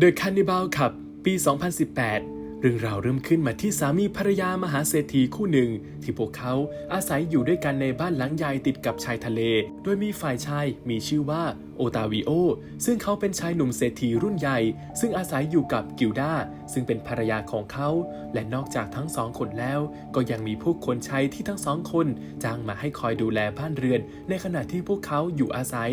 The Cannibal ขับปี 2018 เรื่องราวเริ่มขึ้นมาที่สามีภรรยามหาเศรษฐีคู่หนึ่ง ที่พวกเขาอาศัยอยู่ด้วยกันในบ้านหลังใหญ่ติดกับชายทะเล โดยมีฝ่ายชายมีชื่อว่าโอตาวิโอ ซึ่งเขาเป็นชายหนุ่มเศรษฐีรุ่นใหญ่ ซึ่งอาศัยอยู่กับกิลดาซึ่งเป็นภรรยาของเขา และนอกจากทั้งสองคนแล้ว ก็ยังมีผู้คนใช้ที่ทั้งสองคนจ้างมาให้คอยดูแลบ้านเรือน ในขณะที่พวกเขาอยู่อาศัย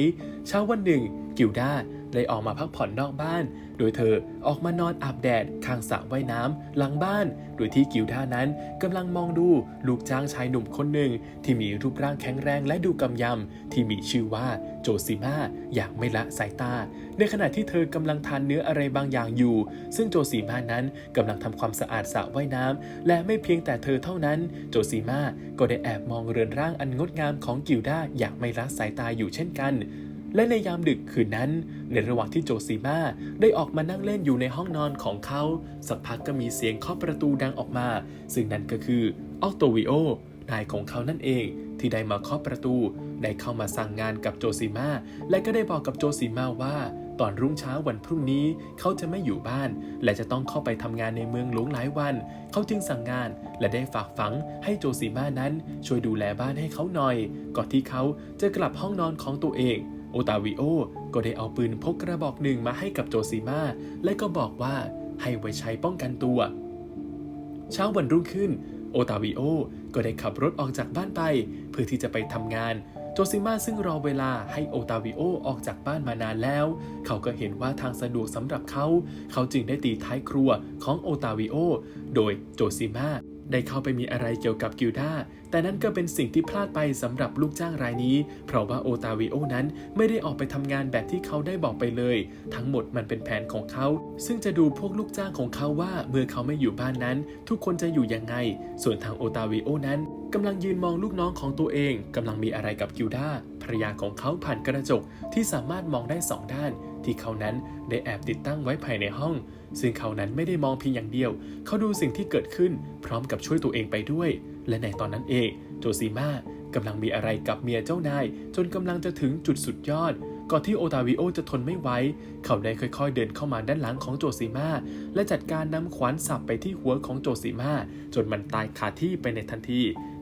เช้าวันหนึ่ง กิลดา ได้ออกมาพักผ่อนนอกบ้าน โดยเธอออกมานอนอาบแดดข้างสระว่ายน้ำหลังบ้าน โดยที่กิลดานั้นกำลังมองดูลูกจ้างชายหนุ่มคนหนึ่ง ที่มีรูปร่างแข็งแรงและดูกำยำ ที่มีชื่อว่าโจซิมาอย่างไม่ละสายตา ในขณะที่เธอกำลังทานเนื้ออะไรบางอย่างอยู่ ซึ่งโจซีมานั้นกำลังทำความสะอาดสระว่ายน้ำและไม่เพียงแต่เธอเท่านั้น โจซีมาก็ได้แอบมองเรือนร่างอันงดงามของกิลดาอย่างไม่ละสายตาอยู่เช่นกัน และในยามดึกคืนนั้น ในระหว่างที่โจซีมาได้ออกมานั่งเล่นอยู่ในห้องนอนของเขา สักพักก็มีเสียงเคาะประตูดังออกมา ซึ่งนั่นก็คือออกโตวิโอนายของเขานั่นเองที่ได้มาเคาะประตู ได้เข้ามาสั่งงานกับโจซีมาและก็ได้บอกกับโจซีมาว่า ตอนรุ่งเช้าวันพรุ่งนี้เขาจะไม่อยู่บ้าน และจะต้องเข้าไปทำงานในเมืองหลวงหลายวัน เขาจึงสั่งงานและได้ฝากฝังให้โจซีมานั้น ช่วยดูแลบ้านให้เขาหน่อย ก่อนที่เขาจะกลับห้องนอนของตัวเอง โอตาวิโอก็ได้เอาปืนพกกระบอกหนึ่งมาให้กับโจซีมาและก็บอกว่าให้ไว้ใช้ป้องกันตัว เช้าวันรุ่งขึ้น โอตาวิโอก็ได้ขับรถออกจากบ้านไป เพื่อที่จะไปทำงาน โจซิมาซึ่งรอเวลาให้โอตาวิโอออกจากบ้านมานานแล้ว เขาก็เห็นว่าทางสะดวกสำหรับเขา เขาจึงได้ตีท้ายครัวของโอตาวิโอ โดยโจซิมาได้เข้าไปมีอะไรเกี่ยวกับกิลดา แต่นั่นก็เป็นสิ่งที่พลาดไปสำหรับลูกจ้างรายนี้ เพราะว่าโอตาวิโอนั้นไม่ได้ออกไปทำงานแบบที่เขาได้บอกไปเลย ทั้งหมดมันเป็นแผนของเขา ซึ่งจะดูพวกลูกจ้างของเขาว่าเมื่อเขาไม่อยู่บ้านนั้น ทุกคนจะอยู่ยังไง ส่วนทางโอตาวิโอนั้นกำลังยืนมองลูกน้องของตัวเองกำลังมีอะไรกับกิลดาภรรยาของเขาผ่านกระจกที่สามารถมองได้สองด้าน ที่เขานั้นได้แอบติดตั้งไว้ภายในห้อง ซึ่งเขานั้นไม่ได้มองเพียงอย่างเดียว เขาดูสิ่งที่เกิดขึ้น พร้อมกับช่วยตัวเองไปด้วย และในตอนนั้นเองโจซีมากำลังมีอะไรกับเมียเจ้านาย จนกำลังจะถึงจุดสุดยอด ก่อนที่โอตาวิโอจะทนไม่ไหวเขาได้ค่อยๆ เดินเข้ามาด้านหลังของโจซีมาและจัดการนำขวานสับไปที่หัวของโจซีมาจนมันตายคาที่ไปในทันที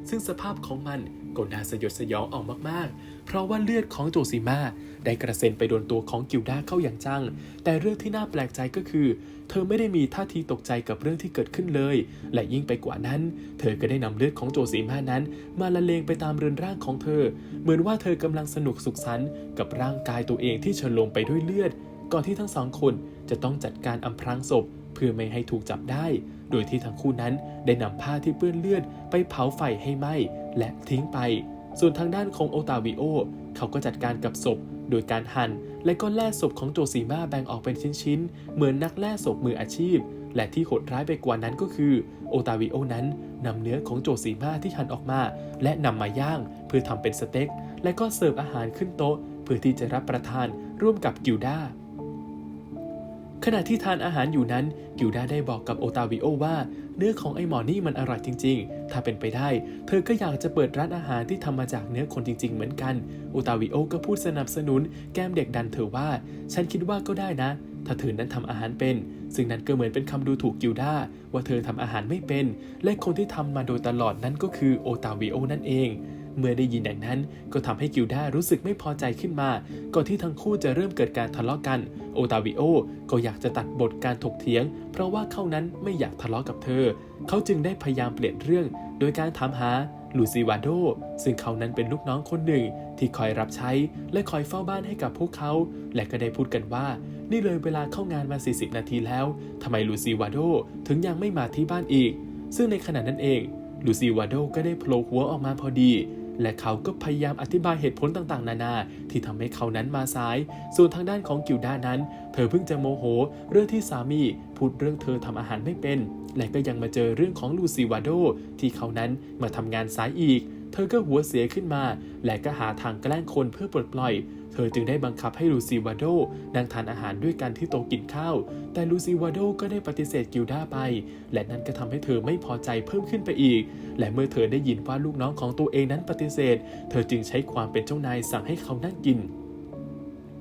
ซึ่งสภาพของมัน ก็น่าสยดสยองออกมากๆ เพราะว่าเลือดของโจซีมาได้กระเซ็นไปโดนตัวของกิลดาเข้าอย่างจัง แต่เรื่องที่น่าแปลกใจก็คือ เธอไม่ได้มีท่าทีตกใจกับเรื่องที่เกิดขึ้นเลย และยิ่งไปกว่านั้น เธอก็ได้นำเลือดของโจซีมานั้น มาละเลงไปตามเรือนร่างของเธอ เหมือนว่าเธอกำลังสนุกสุขสันต์กับร่างกายตัวเองที่เฉลงไปด้วยเลือด ก่อนที่ทั้งสองคนจะต้องจัดการอำพรางศพ เพื่อไม่ให้ถูกจับได้ โดยที่ทั้งคู่นั้นได้นำผ้าที่เปื้อนเลือดไปเผาไฟให้ไหม้และทิ้งไป ส่วนทางด้านของโอตาวิโอ เขาก็จัดการกับศพ โดยการหั่นและก็แล่ศพของโจซีมาแบ่งออกเป็นชิ้นๆ เหมือนนักแล่ศพมืออาชีพ และที่โหดร้ายไปกว่านั้นก็คือโอตาวิโอนั้นนำเนื้อของโจซีมาที่หั่นออกมา และนำมาย่างเพื่อทำเป็นสเต็ก และก็เสิร์ฟอาหารขึ้นโต๊ะ เพื่อที่จะรับประทานร่วมกับกิลดา ขณะที่ทานอาหารอยู่นั้นกิลดาได้บอกกับโอตาวิโอว่า เนื้อของไอหมอนี่มันอร่อยจริง ๆ ถ้าเป็นไปได้ เธอก็อยากจะเปิดร้านอาหารที่ทำมาจากเนื้อคนจริง ๆ เหมือนกัน โอตาวิโอก็พูดสนับสนุน แก้มเด็กดันเธอว่า ฉันคิดว่าก็ได้นะ ถ้าเธอนั้นทำอาหารเป็น ซึ่งนั้นก็เหมือนเป็นคำดูถูกกิลดาว่าเธอทำอาหารไม่เป็น และคนที่ทำมาโดยตลอดนั้นก็คือโอตาวิโอนั่นเอง เมื่อได้ยินอย่างนั้น ก็ทำให้กิลด้ารู้สึกไม่พอใจขึ้นมา ก่อนที่ทั้งคู่จะเริ่มเกิดการทะเลาะกัน โอตาวิโอ ก็อยากจะตัดบทการถกเถียง เพราะว่าเขานั้นไม่อยากทะเลาะกับเธอ เขาจึงได้พยายามเปลี่ยนเรื่อง โดยการถามหาลูซิวาโด ซึ่งเขานั้นเป็นลูกน้องคนหนึ่งที่คอยรับใช้และคอยเฝ้าบ้านให้กับพวกเขา และก็ได้พูดกันว่า นี่เลยเวลาเข้างานมา 40 นาทีแล้วทำไมลูซิวาโดถึงยังไม่มาที่บ้านอีก ซึ่งในขณะนั้นเองลูซิวาโดก็ได้โผล่หัวออกมาพอดี และเขาก็พยายามอธิบายเหตุผลต่างๆ นานา ที่ทำให้เขานั้นมาสาย ส่วนทางด้านของกิลดานั้น เธอเพิ่งจะโมโห เรื่องที่สามีพูดเรื่องเธอทำอาหารไม่เป็น และก็ยังมาเจอเรื่องของลูซิวาโดที่เขานั้นมาทำงานสายอีก เธอก็หัวเสียขึ้นมา และก็หาทางแกล้งคนเพื่อปลดปล่อย เธอจึงได้บังคับให้ลูซิวาโดนั่งทานอาหารด้วยกันที่โต๊ะกินข้าว แต่ลูซิวาโดก็ได้ปฏิเสธกิลด้าไป และนั่นก็ทำให้เธอไม่พอใจเพิ่มขึ้นไปอีก และเมื่อเธอได้ยินว่าลูกน้องของตัวเองนั้นปฏิเสธ เธอจึงใช้ความเป็นเจ้านายสั่งให้เขานั่งกิน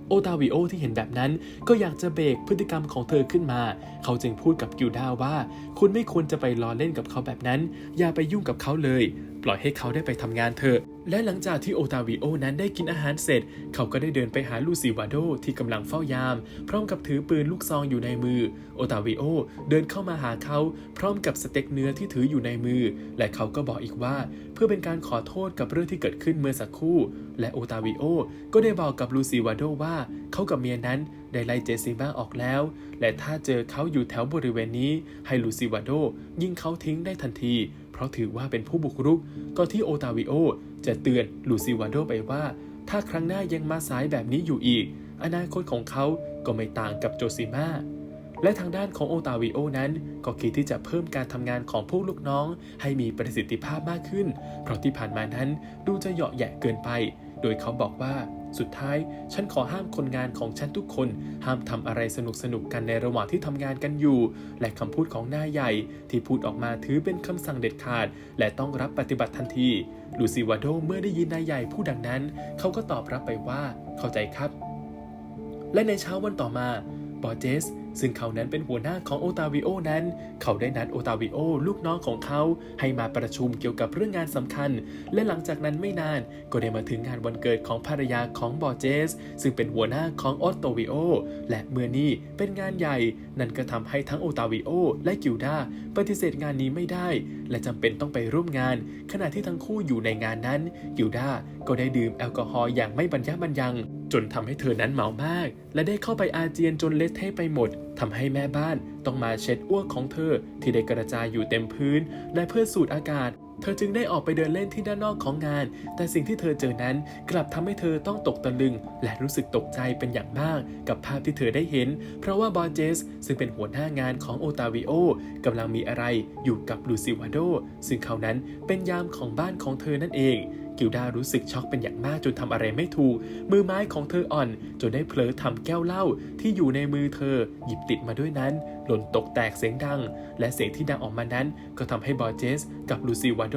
โอตาวิโอที่เห็นแบบนั้นก็อยากจะเบรกพฤติกรรมของเธอขึ้นมา เขาจึงพูดกับกิลดาว่า คุณไม่ควรจะไปล้อเล่นกับเขาแบบนั้น อย่าไปยุ่งกับเขาเลย ล่อยให้เขาได้ไปทำงานเถอะ และหลังจากที่โอตาวิโอนั้นได้กินอาหารเสร็จ เขาก็ได้เดินไปหาลูซิวาโดที่กำลังเฝ้ายาม พร้อมกับถือปืนลูกซองอยู่ในมือ โอตาวิโอเดินเข้ามาหาเขาพร้อมกับสเต็กเนื้อที่ถืออยู่ในมือ และเขาก็บอกอีกว่า เพื่อเป็นการขอโทษกับเรื่องที่เกิดขึ้นเมื่อสักครู่ และโอตาวิโอก็ได้บอกกับลูซิวาโดว่า เขากับเมียนั้นได้ไล่เจซิม่าออกแล้ว และถ้าเจอเขาอยู่แถวบริเวณนี้ให้ลูซิวาโดยิงเขาทิ้งได้ทันที ราะถือว่าเป็นผู้บุกรุกก่อนที่โอตาวิโอจะเตือนลูซิวาโดไปว่า ถ้าครั้งหน้ายังมาสายแบบนี้อยู่อีก อนาคตของเขาก็ไม่ต่างกับโจซิมาและทางด้านของโอตาวิโอนั้น ก็คิดที่จะเพิ่มการทำงานของพวกลูกน้อง ให้มีประสิทธิภาพมากขึ้น เพราะที่ผ่านมานั้นดูจะเหยาะแยะเกินไป โดยเขาบอกว่า สุดท้าย ฉันขอห้ามคนงานของฉันทุกคน ห้ามทำอะไรสนุกสนุกๆกันในระหว่างที่ทำงานกันอยู่ และคำพูดของนายใหญ่ ที่พูดออกมาถือเป็นคำสั่งเด็ดขาด และต้องรับปฏิบัติทันที ลูซิวาโดเมื่อได้ยินนายใหญ่พูดดังนั้น เขาก็ตอบรับไปว่า เข้าใจครับ และในเช้าวันต่อมา บอเจส ซึ่งเขานั้นเป็นหัวหน้าของโอตาวิโอนั้น เขาได้นัดโอตาวิโอลูกน้องของเขาให้มาประชุมเกี่ยวกับเรื่องงานสำคัญ และหลังจากนั้นไม่นานก็ได้มาถึงงานวันเกิดของภรรยาของบอเจส ซึ่งเป็นหัวหน้าของออตโตวิโอและเมื่อนี้เป็นงานใหญ่ นั่นก็ทำให้ทั้งโอตาวิโอและกิลดาปฏิเสธงานนี้ไม่ได้ และจำเป็นต้องไปร่วมงาน ขณะที่ทั้งคู่อยู่ในงานนั้นกิลดาก็ได้ดื่มแอลกอฮอล์อย่างไม่บรรยะบรรยัง จนทำให้เธอนั้นเมามาก และได้เข้าไปอาเจียนจนเละเทะไปหมดทำให้แม่บ้านต้องมาเช็ดอ้วกของเธอ ที่ได้กระจายอยู่เต็มพื้น และเพื่อสูดอากาศ เธอจึงได้ออกไปเดินเล่นที่ด้านนอกของงาน แต่สิ่งที่เธอเจอนั้นกลับทำให้เธอต้องตกตะลึง และรู้สึกตกใจเป็นอย่างมาก กับภาพที่เธอได้เห็น เพราะว่าบอร์เจสซึ่งเป็นหัวหน้างานของโอตาวิโอกำลังมีอะไรอยู่กับลูซิวาโดซึ่งเขานั้นเป็นยามของบ้านของเธอนั่นเอง กิลดารู้สึกช็อกเป็นอย่างมากจนทำอะไรไม่ถูก มือไม้ของเธออ่อน จนได้เผลอทำแก้วเหล้าที่อยู่ในมือเธอ หยิบติดมาด้วยนั้น หล่นตกแตกเสียงดัง และเสียงที่ดังออกมานั้น ก็ทำให้บอร์เจสกับลูซิวาโด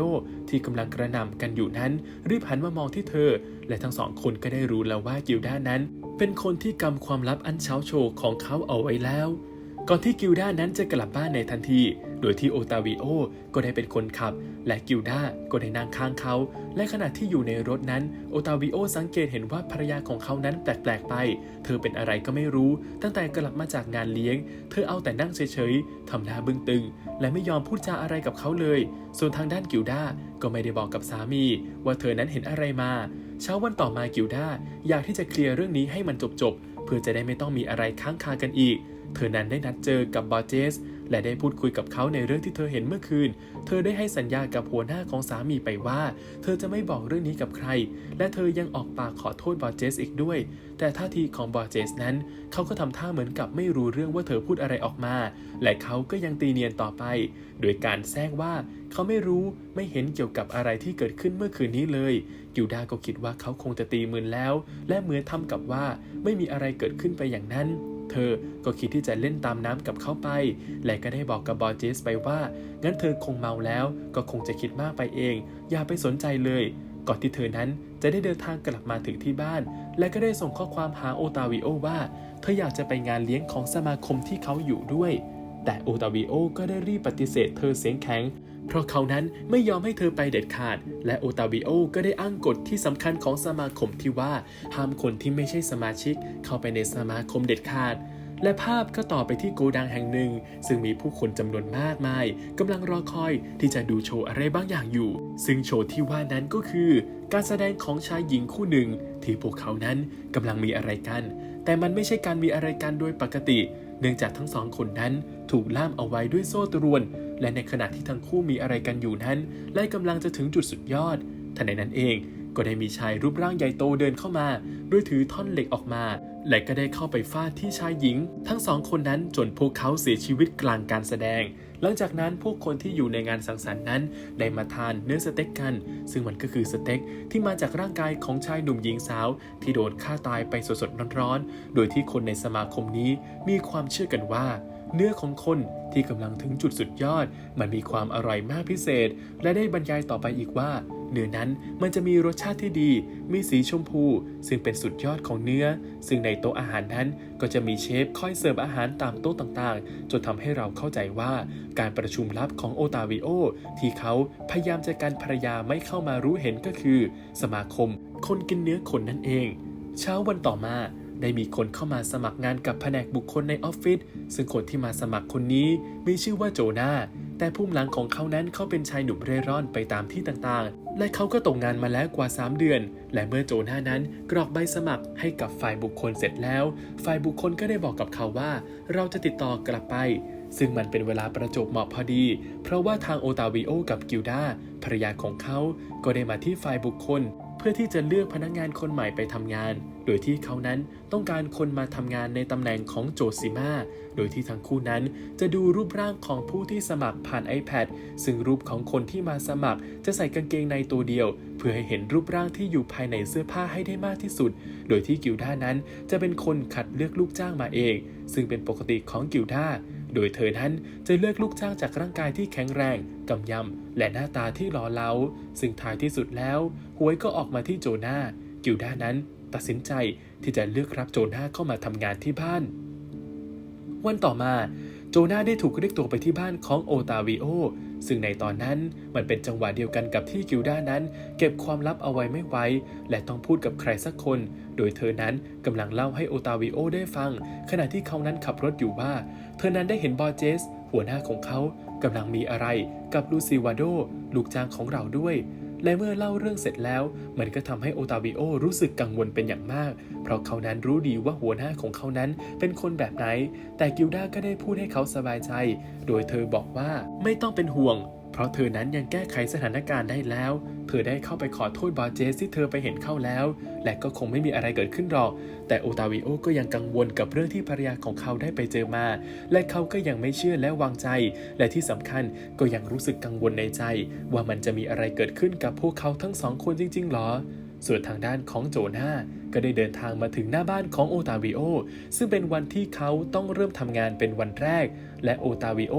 ที่กำลังกระหน่ำกันอยู่นั้น รีบหันมามองที่เธอ และทั้งสองคนก็ได้รู้แล้วว่ากิลดานั้น เป็นคนที่กำความลับอันเช้าโชว์ของเขาเอาไว้แล้ว ก่อนที่กิลด้านั้นจะกลับบ้านในทันที โดยที่โอตาวิโอก็ได้เป็นคนขับ และกิลด้าก็ได้นั่งข้างเขา และขณะที่อยู่ในรถนั้น โอตาวิโอสังเกตเห็นว่าภรรยาของเขานั้นแปลกๆไป เธอเป็นอะไรก็ไม่รู้ ตั้งแต่กลับมาจากงานเลี้ยง เธอเอาแต่นั่งเฉยๆทำหน้าบึ้งตึง และไม่ยอมพูดจาอะไรกับเขาเลย ส่วนทางด้านกิลด้าก็ไม่ได้บอกกับสามี ว่าเธอนั้นเห็นอะไรมา เช้าวันต่อมากิลด้าอยากที่จะเคลียร์เรื่องนี้ให้มันจบๆเพื่อจะได้ไม่ต้องมีอะไรค้างคากันอีก เธอนั้นได้นัดเจอกับบอร์เจส และได้พูดคุยกับเขาในเรื่องที่เธอเห็นเมื่อคืน เธอได้ให้สัญญากับหัวหน้าของสามีไปว่า เธอจะไม่บอกเรื่องนี้กับใคร และเธอยังออกปากขอโทษบอร์เจสอีกด้วย แต่ท่าทีของบอร์เจสนั้น เขาก็ทำท่าเหมือนกับไม่รู้เรื่องว่าเธอพูดอะไรออกมา และเขาก็ยังตีเนียนต่อไป โดยการแซงว่าเขาไม่รู้ไม่เห็นเกี่ยวกับอะไรที่เกิดขึ้นเมื่อคืนนี้เลยกิลดาก็คิดว่าเขาคงจะตีมืนแล้ว และเหมือนทำกับว่าไม่มีอะไรเกิดขึ้นไปอย่างนั้น เธอก็คิดที่จะเล่นตามน้ำกับเขาไป และก็ได้บอกกับบอร์เจสไปว่า งั้นเธอคงเมาแล้ว ก็คงจะคิดมากไปเอง อย่าไปสนใจเลย ก่อนที่เธอนั้นจะได้เดินทางกลับมาถึงที่บ้าน และก็ได้ส่งข้อความหาโอตาวิโอว่า เธออยากจะไปงานเลี้ยงของสมาคมที่เขาอยู่ด้วย แต่โอตาวิโอก็ได้รีบปฏิเสธเธอเสียงแข็ง เพราะเขานั้นไม่ยอมให้เธอไปเด็ดขาด และโอตาวิโอก็ได้อ้างกฎที่สำคัญของสมาคมที่ว่าห้ามคนที่ไม่ใช่สมาชิก เข้าไปในสมาคมเด็ดขาด และภาพก็ต่อไปที่โกดังแห่งหนึ่ง ซึ่งมีผู้คนจำนวนมากมายกำลังรอคอยที่จะดูโชว์อะไรบางอย่างอยู่ ซึ่งโชว์ที่ว่านั้นก็คือ การแสดงของชายหญิงคู่หนึ่ง ที่พวกเขานั้นกำลังมีอะไรกัน แต่มันไม่ใช่การมีอะไรกันโดยปกติ เนื่องจากทั้งสองคนนั้นถูกล่ามเอาไว้ด้วยโซ่ตรวน และในขณะที่ทั้งคู่มีอะไรกันอยู่นั้นไล่กำลังจะถึงจุดสุดยอดทันใดนั้นเอง ก็ได้มีชายรูปร่างใหญ่โตเดินเข้ามา ด้วยถือท่อนเหล็กออกมา และก็ได้เข้าไปฟาดที่ชายหญิง ทั้งสองคนนั้นจนพวกเขาเสียชีวิตกลางการแสดง หลังจากนั้นพวกคนที่อยู่ในงานสังสรรค์นั้น ได้มาทานเนื้อสเต็กกัน ซึ่งมันก็คือสเต็กที่มาจากร่างกายของชายหนุ่มหญิงสาว ที่โดนฆ่าตายไปสดๆร้อนๆ โดยที่คนในสมาคมนี้มีความเชื่อกันว่า เนื้อของคนที่กำลังถึงจุดสุดยอด มันมีความอร่อยมากพิเศษ และได้บรรยายต่อไปอีกว่า เนื้อนั้นมันจะมีรสชาติที่ดี มีสีชมพู ซึ่งเป็นสุดยอดของเนื้อ ซึ่งในโต๊ะอาหารนั้นก็จะมีเชฟคอยเสิร์ฟอาหารตามโต๊ะต่างๆ จนทำให้เราเข้าใจว่าการประชุมลับของโอตาวิโอที่เขาพยายามจะกันภรรยาไม่เข้ามารู้เห็นก็คือ สมาคม คนกินเนื้อคนนั่นเอง เช้าวันต่อมา ได้มีคนเข้ามาสมัครงานกับแผนกบุคคลในออฟฟิศซึ่งคนที่มาสมัครคนนี้มีชื่อว่าโจนาแต่ภูมิหลังของเขานั้นเขาเป็นชายหนุ่มเร่ร่อนไปตามที่ต่างๆ และเขาก็ตกงานมาแล้วกว่า 3 เดือน และเมื่อโจนานั้นกรอกใบสมัครให้กับฝ่ายบุคคลเสร็จแล้ว ฝ่ายบุคคลก็ได้บอกกับเขาว่า เราจะติดต่อกลับไป ซึ่งมันเป็นเวลาประจบเหมาะพอดี เพราะว่าทางโอตาวิโอกับกิลดาภรรยาของเขาก็ได้มาที่ฝ่ายบุคคล เพื่อที่จะเลือกพนักงานคนใหม่ไปทำงาน โดยที่เขานั้นต้องการคนมาทำงานในตำแหน่งของโจซิมา โดยที่ทั้งคู่นั้นจะดูรูปร่างของผู้ที่สมัครผ่าน iPad ซึ่งรูปของคนที่มาสมัคร จะใส่กางเกงในตัวเดียว เพื่อให้เห็นรูปร่างที่อยู่ภายในเสื้อผ้าให้ได้มากที่สุด โดยที่กิลด้านั้นจะเป็นคนคัดเลือกลูกจ้างมาเอง ซึ่งเป็นปกติของกิลด้า โดยเธอนั้นจะเลือกลูกจ้างจากร่างกายที่แข็งแรง กำยำ และหน้าตาที่หล่อเหลา ซึ่งท้ายที่สุดแล้วหวยก็ออกมาที่โจนากิลด้านั้นตัดสินใจที่จะเลือกรับโจนาเข้ามาทำงานที่บ้าน วันต่อมา โจนาได้ถูกเรียกตัวไปที่บ้านของโอตาวิโอ ซึ่งในตอนนั้นมันเป็นจังหวะเดียวกันกับที่กิลด้านั้น เก็บความลับเอาไว้ไม่ไว้ และต้องพูดกับใครสักคน โดยเธอนั้นกำลังเล่าให้โอตาวิโอได้ฟัง ขณะที่เขานั้นขับรถอยู่ว่า เธอนั้นได้เห็นบอเจส หัวหน้าของเขากำลังมีอะไรกับลูซิวาโด ลูกจ้างของเราด้วย และเมื่อเล่าเรื่องเสร็จแล้ว มันก็ทำให้โอตาวิโอรู้สึกกังวลเป็นอย่างมาก เพราะเขานั้นรู้ดีว่าหัวหน้าของเขานั้นเป็นคนแบบไหน แต่กิลดาก็ได้พูดให้เขาสบายใจ โดยเธอบอกว่าไม่ต้องเป็นห่วง ราะเธอนั้นยังแก้ไขสถานการณ์ได้แล้ว เธอได้เข้าไปขอโทษบอร์เจสที่เธอไปเห็นเข้าแล้ว และก็คงไม่มีอะไรเกิดขึ้นหรอก แต่โอตาวิโอก็ยังกังวลกับเรื่องที่ภรรยาของเขาได้ไปเจอมา และเขาก็ยังไม่เชื่อและวางใจ และที่สำคัญก็ยังรู้สึกกังวลในใจ ว่ามันจะมีอะไรเกิดขึ้นกับพวกเขาทั้งสองคนจริงๆหรอ ส่วนทางด้านของโจนาก็ได้เดินทางมาถึงหน้าบ้านของโอตาวิโอซึ่งเป็นวันที่เขาต้องเริ่มทำงานเป็นวันแรก และโอตาวิโอ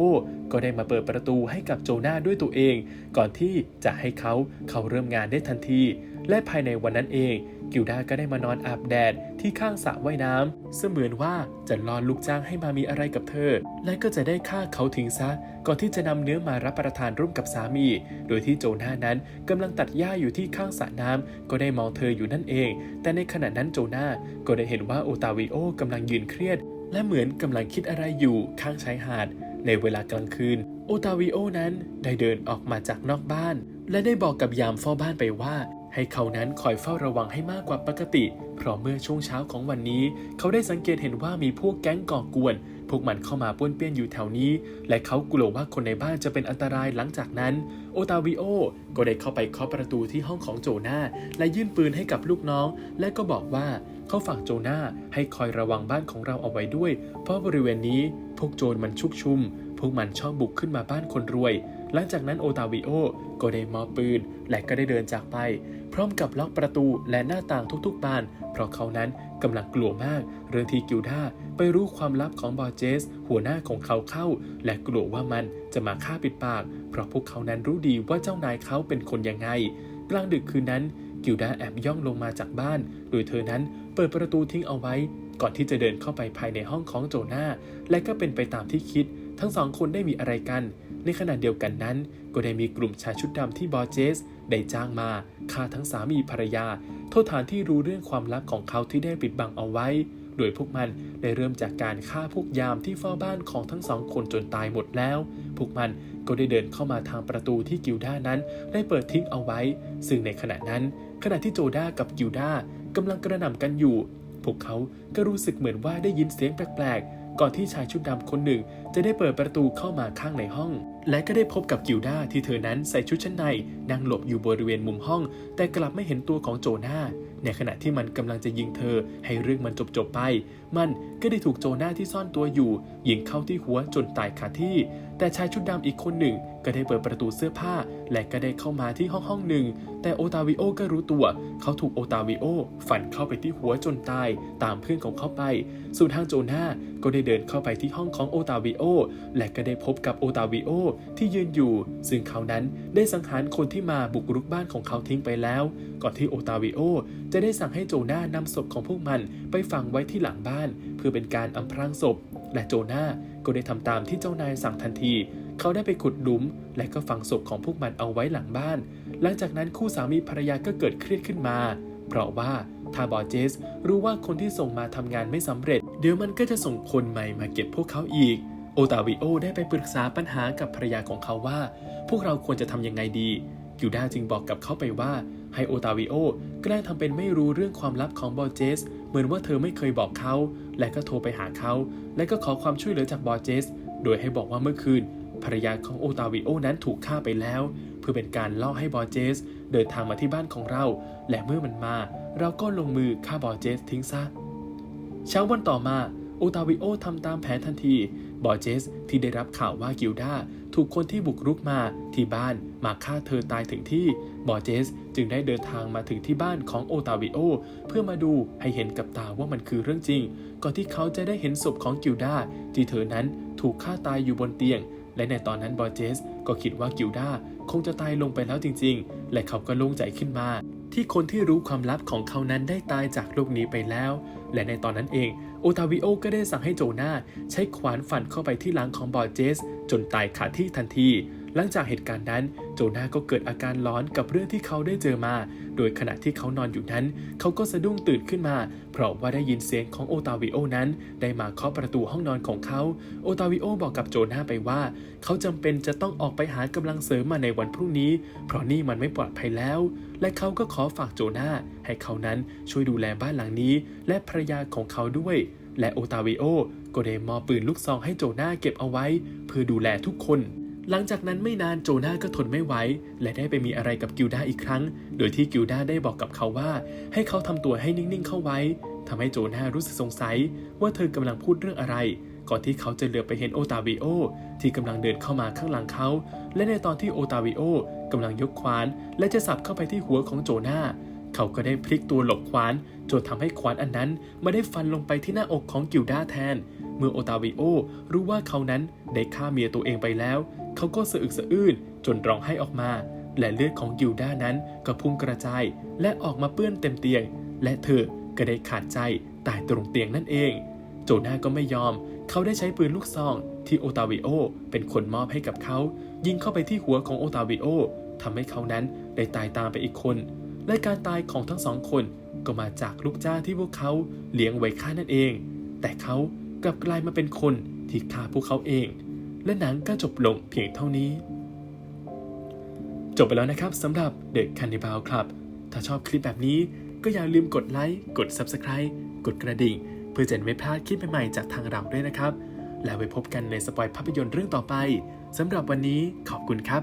ก็ได้มาเปิดประตูให้กับโจนาด้วยตัวเอง ก่อนที่จะให้เขาเข้าเริ่มงานได้ทันที และภายในวันนั้นเอง กิลดาก็ได้มานอนอาบแดดที่ข้างสระว่ายน้ำเสมือนว่าจะรอลูกจ้างให้มามีอะไรกับเธอ และก็จะได้ฆ่าเขาทิ้งซะ ก่อนที่จะนำเนื้อมารับประทานร่วมกับสามี โดยที่โจนานั้นกำลังตัดหญ้าอยู่ที่ข้างสระน้ำก็ได้มองเธออยู่นั่นเอง แต่ในขณะนั้นโจนาก็ได้เห็นว่าโอตาวิโอกำลังยืนเครียด และเหมือนกำลังคิดอะไรอยู่ข้างชายหาด ในเวลากลางคืนโอตาวิโอนั้นได้เดินออกมาจากนอกบ้าน และได้บอกกับยามเฝ้าบ้านไปว่า ให้เขานั้นคอยเฝ้าระวังให้มากกว่าปกติ เพราะเมื่อช่วงเช้าของวันนี้ เขาได้สังเกตเห็นว่ามีพวกแก๊งก่อกวน พวกมันเข้ามาป้วนเปี้ยนอยู่แถวนี้ และเขากลัวว่าคนในบ้านจะเป็นอันตรายหลังจากนั้น โอตาวิโอ ก็ได้เข้าไปเคาะประตูที่ห้องของโจนาและยื่นปืนให้กับลูกน้อง และก็บอกว่าเขาฝากโจนาให้คอยระวังบ้านของเราเอาไว้ด้วย เพราะบริเวณนี้พวกโจรมันชุกชุม พวกมันชอบบุกขึ้นมาบ้านคนรวยหลังจากนั้นโอตาวิโอ ก็ได้มอบปืน และก็ได้เดินจากไป พร้อมกับล็อกประตูและหน้าต่างทุกๆบาน เพราะเขานั้นกำลังกลัวมากเรื่องที่กิลดาไปรู้ความลับของบอร์เจส หัวหน้าของเขาเข้า และกลัวว่ามันจะมาฆ่าปิดปาก เพราะพวกเขานั้นรู้ดีว่าเจ้านายเขาเป็นคนยังไง กลางดึกคืนนั้นกิลดาแอบย่องลงมาจากบ้าน โดยเธอนั้นเปิดประตูทิ้งเอาไว้ ก่อนที่จะเดินเข้าไปภายในห้องของโจนาและก็เป็นไปตามที่คิด ทั้งสองคนได้มีอะไรกัน ในขณะเดียวกันนั้น ก็ได้มีกลุ่มชายชุดดำที่บอร์เจส ได้จ้างมาฆ่าทั้งสามีภรรยา โทษฐานที่รู้เรื่องความลับของเขาที่ได้ปิดบังเอาไว้ โดยพวกมันได้เริ่มจากการฆ่าพวกยามที่เฝ้าบ้านของทั้งสองคนจนตายหมดแล้ว พวกมันก็ได้เดินเข้ามาทางประตูที่กิลด้านั้น ได้เปิดทิ้งเอาไว้ ซึ่งในขณะนั้น ขณะที่โจด้ากับกิลด้ากำลังกระหน่ำกันอยู่ พวกเขาก็รู้สึกเหมือนว่าได้ยินเสียงแปลกๆ ก่อนที่ชายชุดดำคนหนึ่ง จะได้เปิดประตูเข้ามาข้างในห้อง และก็ได้พบกับกิลด้าที่เธอนั้นใส่ชุดชั้นในนั่งหลบอยู่บริเวณมุมห้อง แต่กลับไม่เห็นตัวของโจนาในขณะที่มันกำลังจะยิงเธอ ให้เรื่องมันจบๆไป มันก็ได้ถูกโจนาที่ซ่อนตัวอยู่ ยิงเข้าที่หัวจนตายคาที่ แต่ชายชุดดำอีกคนหนึ่ง ก็ได้เปิดประตูเสื้อผ้า และก็ได้เข้ามาที่ห้องห้องหนึ่ง แต่โอตาวิโอก็รู้ตัว เขาถูกโอตาวิโอฟันเข้าไปที่หัวจนตาย ตามเพื่อนของเขาไป ส่วนทางโจนาก็ได้เดินเข้าไปที่ห้องของโอตาวิโอโอ และก็ได้พบกับโอตาวิโอที่ยืนอยู่ ซึ่งเขานั้นได้สังหารคนที่มาบุกรุกบ้านของเขาทิ้งไปแล้ว ก่อนที่โอตาวิโอจะได้สั่งให้โจนานำศพของพวกมันไปฝังไว้ที่หลังบ้าน เพื่อเป็นการอำพรางศพ และโจนา ก็ได้ทำตามที่เจ้านายสั่งทันที เขาได้ไปขุดหลุม และก็ฝังศพของพวกมันเอาไว้หลังบ้าน หลังจากนั้นคู่สามีภรรยาก็เกิดเครียดขึ้นมา เพราะว่าถ้าบอเจส รู้ว่าคนที่ส่งมาทำงานไม่สำเร็จ เดี๋ยวมันก็จะส่งคนใหม่มาเก็บพวกเขาอีก โอตาวิโอได้ไปปรึกษาปัญหากับภรรยาของเขาว่า พวกเราควรจะทำยังไงดีกิวดาจึงบอกกับเขาไปว่าให้โอตาวิโอแกล้งทำเป็นไม่รู้เรื่องความลับของบอเจส เหมือนว่าเธอไม่เคยบอกเขา และก็โทรไปหาเขา และก็ขอความช่วยเหลือจากบอร์เจส โดยให้บอกว่าเมื่อคืน ภรรยาของโอตาวิโอนั้นถูกฆ่าไปแล้ว เพื่อเป็นการล่อให้บอร์เจส เดินทางมาที่บ้านของเรา และเมื่อมันมา เราก็ลงมือฆ่าบอร์เจสทิ้งซะ เช้าวันต่อมาโอตาวิโอทำตามแผนทันที บอร์เจสที่ได้รับข่าวว่ากิลดา ถูกคนที่บุกรุกมาที่บ้านมาฆ่าเธอตายถึงที่บอร์เจสจึงได้เดินทางมาถึงที่บ้านของโอตาวิโอ เพื่อมาดูให้เห็นกับตาว่ามันคือเรื่องจริง ก่อนที่เขาจะได้เห็นศพของกิลดาที่เธอนั้นถูกฆ่าตายอยู่บนเตียง และในตอนนั้นบอร์เจสก็คิดว่ากิลดาคงจะตายลงไปแล้วจริง ๆ และเขาก็โล่งใจขึ้นมาที่คนที่รู้ความลับของเขานั้นได้ตายจากโลกนี้ไปแล้ว และในตอนนั้นเอง โอตาวิโอก็ได้สั่งให้โจนาใช้ขวานฟันเข้าไปที่หลังของบอร์เจส จนตายคาดที่ทันที หลังจากเหตุการณ์นั้น โจนาก็เกิดอาการร้อนกับเรื่องที่เขาได้เจอมา โดยขณะที่เขานอนอยู่นั้น เขาก็สะดุ้งตื่นขึ้นมา เพราะว่าได้ยินเสียงของโอตาวิโอนั้น ได้มาเคาะประตูห้องนอนของเขา โอตาวิโอบอกกับโจนาไปว่า เขาจำเป็นจะต้องออกไปหากำลังเสริมมาในวันพรุ่งนี้ เพราะนี่มันไม่ปลอดภัยแล้ว และเขาก็ขอฝากโจนาให้เขานั้นช่วยดูแลบ้านหลังนี้ และภรรยาของเขาด้วย และโอตาวิโอ ก็ได้มอบปืนลูกซองให้โจนาเก็บเอาไว้ เพื่อดูแลทุกคน หลังจากนั้นไม่นานโจนาก็ทนไม่ไหวและได้ไปมีอะไรกับกิลดาอีกครั้ง โดยที่กิลดาได้บอกกับเขาว่า ให้เขาทำตัวให้นิ่งๆเข้าไว้ทำให้โจนารู้สึกสงสัย ว่าเธอกำลังพูดเรื่องอะไร ก่อนที่เขาจะเหลือบไปเห็นโอตาวิโอที่กำลังเดินเข้ามาข้างหลังเขา และในตอนที่โอตาวิโอกำลังยกขวาน และจะสับเข้าไปที่หัวของโจนาเขาก็ได้พลิกตัวหลบขวานจนทำให้ขวานอันนั้นไม่ได้ฟันลงไปที่หน้าอกของกิลดาแทน มื่อโอตาวิโอ รู้ว่าเขานั้นได้ฆ่าเมียตัวเองไปแล้ว เขาก็สะอึกสะอื้นจนร้องไห้ออกมา และเลือดของกิลด้านั้นก็พุ่งกระจาย และออกมาเปื้อนเต็มเตียง และเธอก็ได้ขาดใจตายตรงเตียงนั่นเอง โจนาก็ไม่ยอม เขาได้ใช้ปืนลูกซอง ที่โอตาวิโอ เป็นคนมอบให้กับเขา ยิงเข้าไปที่หัวของโอตาวิโอทำให้เขานั้นได้ตายตามไปอีกคน และการตายของทั้งสองคนก็มาจากลูกจ้างที่พวกเขาเลี้ยงไว้ฆ่านั่นเอง แต่เขา กลับกลายมาเป็นคนที่ฆ่าพวกเขาเอง และหนังก็จบลงเพียงเท่านี้ จบไปแล้วนะครับสำหรับ The Cannibal Club ถ้าชอบคลิปแบบนี้ก็อย่าลืมกดไลค์ กด Subscribe กดกระดิ่ง เพื่อจะไม่พลาดคลิปใหม่ๆจากทางเราด้วยนะครับ แล้วไว้พบกันในสปอยภาพยนตร์เรื่องต่อไปสำหรับวันนี้ขอบคุณครับ